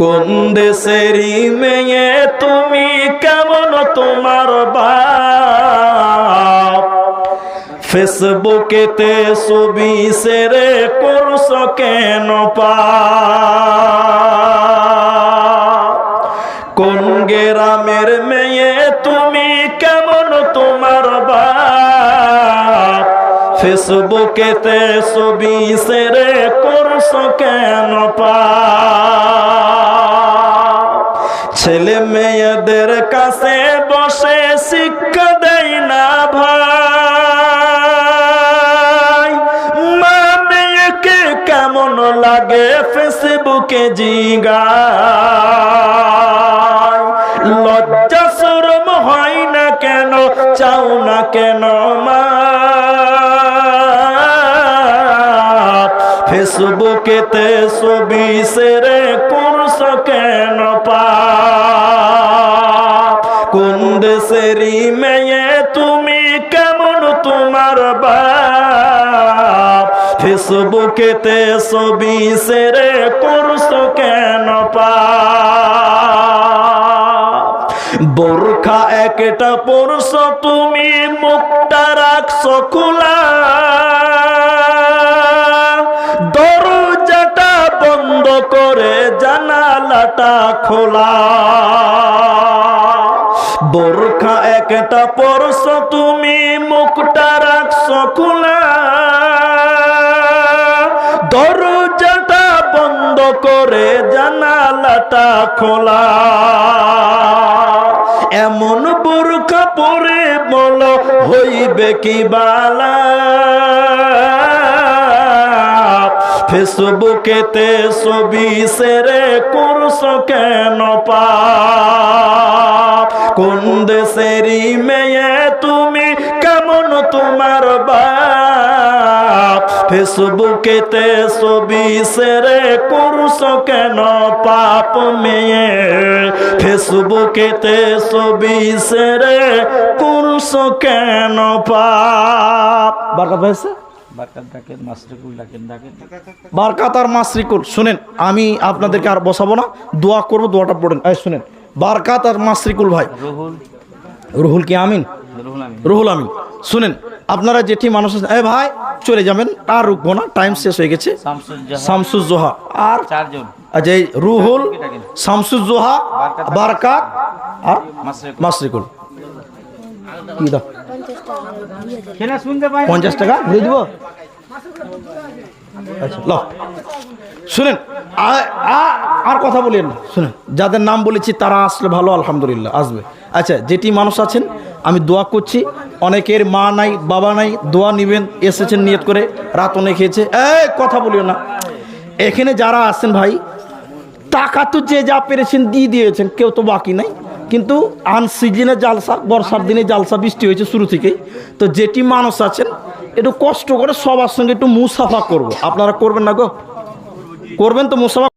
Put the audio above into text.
কোন দেশেরই মেয়ে তুমি কেমন তোমার বাপ? ফেসবুকেতে ছবি সেরে করছ কেন পা? কোন গ্রামের মেয়ে তুমি কেমন তোমার বাপ? ফেসবুকেতে ছবি সেরে করছ কেন পা? ছেলে মেয়েদের কাছে বসে শিক্ষা দেয় না ভাই। মা মেয়েকে কেমন লাগে ফেসবুকে জিগায়। লজ্জা শরম হয় না কেন, চাও না কেন মা? ফেসবুকেতে ছবি সেরে কেন পা? দেশেরই মেয়ে তুমি কেমন তোমার বাপ? ফেসবুকেতে ছবি সেরে করছ কেন পা বোরখা একটা পরশো তুমি মুখটা রাখছো খোলা। দরজাটা বন্ধ করে জানালাটা খোলা। বোরখা একটা পরশো তুমি মুখটা রাখছো খোলা। দরজাটা বন্ধ করে জানালাটা খোলা। এমন বোরখা পরে বল, হইবে কি বালা? ফেসবুকেতে ছবি সেরে করছ কেন পা কোন দেশেরই মেয়ে তুমি কেমন তোমার বাপ? ফেসবুকেতে ছবি সেরে করছ কেন পাপ মেয়ে? ফেসবুকেতে ছবি সেরে করছ কেন পাপ? বারকাত বারকাত ডাকেন মাসরিকুল ডাকেন ডাকেন। বারকাত আর মাসরিকুল শুনেন আমি আপনাদেরকে আর বসাবো না দোয়া করব দোয়াটা পড়েন। এই শুনেন বারকাত আর মাসরিকুল ভাই। রুহুল। রুহুল কি আমিন? রুহুল আমিন। শুনেন আপনারা যেটি মানুষ আছেন এ ভাই চলে যাবেন আর রুকবো না টাইম শেষ হয়ে গেছে। শামসুজ্জাহা। আর চারজন। আচ্ছা এই রুহুল শামসুজ্জোহা বারকাত আর মাসরিকুল কি পাই পঞ্চাশ টাকা ঘুরে দিব? আচ্ছা ল। শুনেন আর কথা বলেন শুনেন, যাদের নাম বলেছি তারা আসলে ভালো, আলহামদুলিল্লাহ, আসবে। আচ্ছা যেটি মানুষ আছেন, আমি দোয়া করছি, অনেকের মা নাই, বাবা নাই, দোয়া নিবেন, এসেছেন নিয়ত করে, রাত অনেক খেয়েছে এই, কথা বলিও না। এখানে যারা আছেন ভাই, টাকা তো যে যা পেরেছেন, দিয়ে দিয়েছেন, কেউ তো বাকি নাই। কিন্তু আনসিজনে জালসা, বর্ষার দিনে জালসা বৃষ্টি হয়েছে শুরু থেকেই। তো যেটি মানুষ আছেন, একটু কষ্ট করে সবার সঙ্গে একটু মুসাফা করব। আপনারা করবেন না গো? করবেন তো মুসাফা?